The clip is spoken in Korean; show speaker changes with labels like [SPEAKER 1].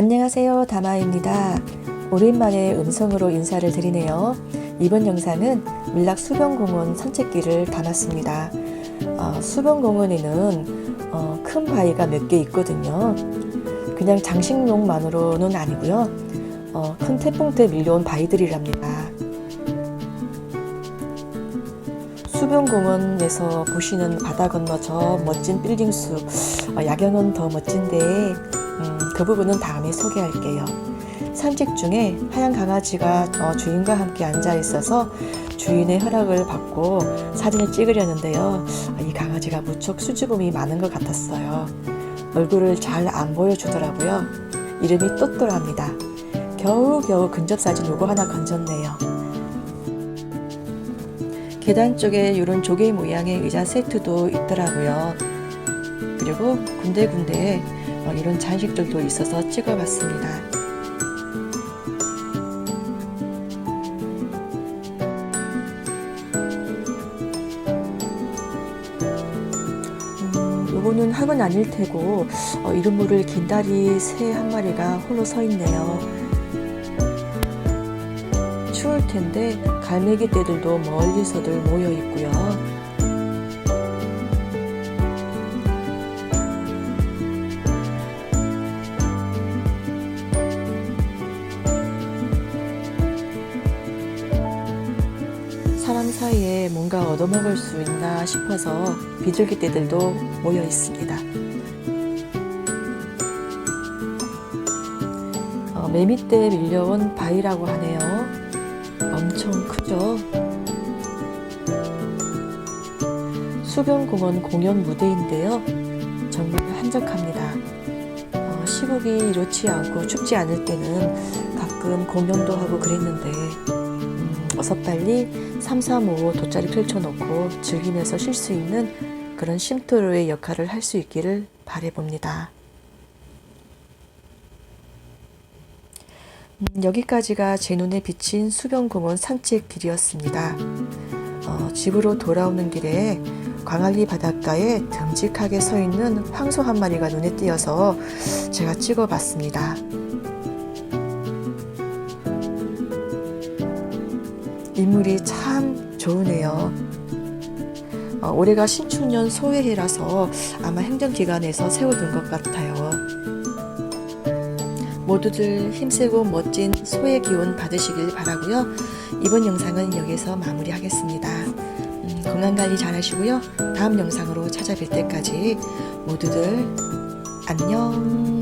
[SPEAKER 1] 안녕하세요. 다마입니다. 오랜만에 음성으로 인사를 드리네요. 이번 영상은 밀락 수변공원 산책길을 담았습니다. 어, 수변공원에는 어, 큰 바위가 몇 개 있거든요. 그냥 장식용만으로는 아니고요. 어, 큰 태풍 때 밀려온 바위들이랍니다. 수변공원에서 보시는 바다 건너 저 멋진 빌딩수 어, 야경은 더 멋진데 음, 그 부분은 다음에 소개할게요. 산책 중에 하얀 강아지가 어, 주인과 함께 앉아 있어서 주인의 허락을 받고 사진을 찍으려는데요. 아, 이 강아지가 무척 수줍음이 많은 것 같았어요. 얼굴을 잘 안 보여주더라고요. 이름이 또또랍니다. 겨우겨우 근접사진 요거 하나 건졌네요. 계단 쪽에 이런 조개 모양의 의자 세트도 있더라고요. 그리고 군데군데 어, 이런 장식들도 있어서 찍어봤습니다. 음, 요거는 학은 아닐 테고 어, 이름 모를 긴다리 새 한 마리가 홀로 서 있네요. 추울 텐데 갈매기 떼들도 멀리서들 모여 있고요. 사람 사이에 뭔가 얻어먹을 수 있나 싶어서 비둘기 떼들도 모여 있습니다. 어, 매미떼 밀려온 바위라고 하네요. 엄청 크죠? 수변공원 공연 무대인데요. 정말 한적합니다. 어, 시국이 이렇지 않고 춥지 않을 때는 가끔 공연도 하고 그랬는데 음, 어서 빨리 3, 3, 5 돗자리 펼쳐놓고 즐기면서 쉴 수 있는 그런 쉼터로의 역할을 할 수 있기를 바래봅니다. 음, 여기까지가 제 눈에 비친 수변공원 산책 길이었습니다. 어, 집으로 돌아오는 길에 광안리 바닷가에 듬직하게 서 있는 황소 한 마리가 눈에 띄어서 제가 찍어봤습니다. 인물이 참 좋으네요. 어, 올해가 신축년 소해해라서 아마 행정기관에서 세워둔 것 같아요. 모두들 힘세고 멋진 소의 기운 받으시길 바라고요. 이번 영상은 여기서 마무리하겠습니다. 음, 건강관리 잘 하시고요. 다음 영상으로 찾아뵐 때까지 모두들 안녕.